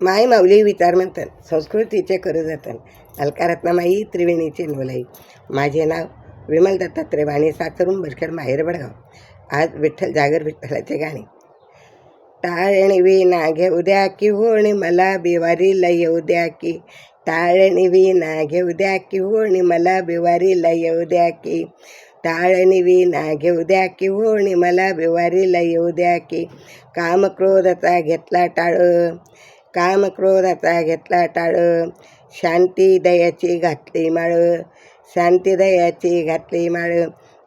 माय माऊली विचार म्हणतात संस्कृतीचे करू जातात अलकारत्नामाई त्रिवेणीचे नवलाई. माझे नाव विमल दत्तात्रय वाणी सातरून बरखेड माहेर बडगाव. आज विठ्ठल जागर विठ्ठलाचे गाणे. टाळणी विना घेऊ द्या की होणी मला बिवारीला येऊ द्या की. टाळणी विना घेऊ द्या की होणी मला बिवारीला येऊ द्या की. टाळणी विना घेऊ द्या की होणी मला बिवारीला येऊ द्या की. काम क्रोधाचा घेतला टाळ काम क्रोधाचा घेतला टाळ. शांती दयाची घातली माळ. शांती दयाची घातली माळ.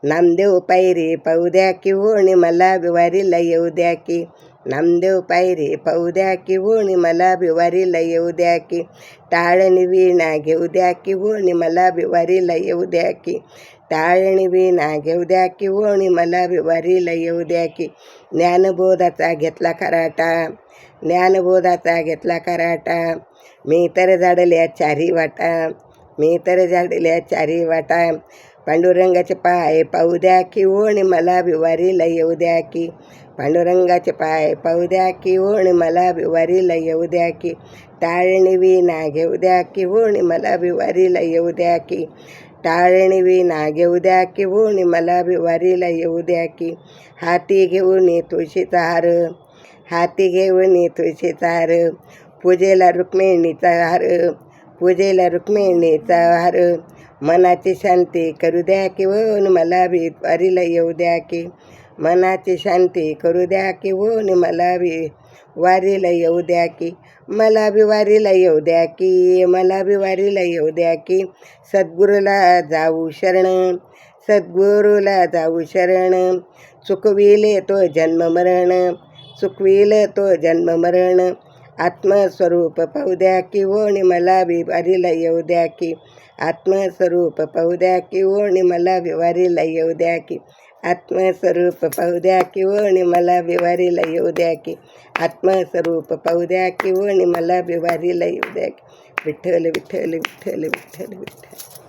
नामदेव पायरी पाहू द्या की होणी मला बिवारीला येऊ द्या की. नामदेव पायरी पाहू द्या की होणी मला बिवारीला येऊ द्या की. टाळणी वीणा घेऊ द्या की होणी मला बिवारीला येऊ द्या की. टाळणी ना घेऊ द्या की होणी मला बिवारीला येऊ द्या की ज्ञानबोधाचा घेतला खराटा ज्ञानबोधाचा घेतला कराटा मी तर झाडल्या चारी वाटा मी तर झाडल्या चारी वाटा पांडुरंगाचे पाय पाहू द्या की ओण मला बिवारीला येऊ द्या की पांडुरंगाचे पाय पाहू द्या की ओण मला बिवारीला येऊ द्या की टाळणी विना घेऊ द्या की ओण मला विवारीला येऊ द्या की टाळणी विना घेऊ द्या की ओण मला बिवारीला येऊ द्या की हाती घेऊन तुळशीचा हार हाती घेऊन तुळशीचा हार पूजेला रुक्मिणीचा हार पूजेला रुक्मिणीचा हार मनाची शांती करू द्या की होऊन मला बी वारीला येऊ द्या की मनाची शांती करू द्या की होऊन मला बी वारीला येऊ द्या की. मला बी वारीला येऊ द्या की मला बी वारीला येऊ द्या की. सद्गुरूला जाऊ शरण सद्गुरूला जाऊ शरण. चुकविले तो जन्म मरण चुकविल तो जन्म मरण. आत्मस्वरूप पाहू द्या की ओणी मला बी वारीला येऊ द्या की. आत्मस्वरूप पाहू द्या की ओणी मला बिवारीला येऊ द्या की. आत्मस्वरूप पाहू द्या की ओणी मला बिवारीला येऊ द्या की. आत्मस्वरूप पाहू द्या की ओणी मला बिवारीला येऊ द्या की. विठ्ठल विठ्ठल विठ्ठल विठ्ठल विठ्ठल.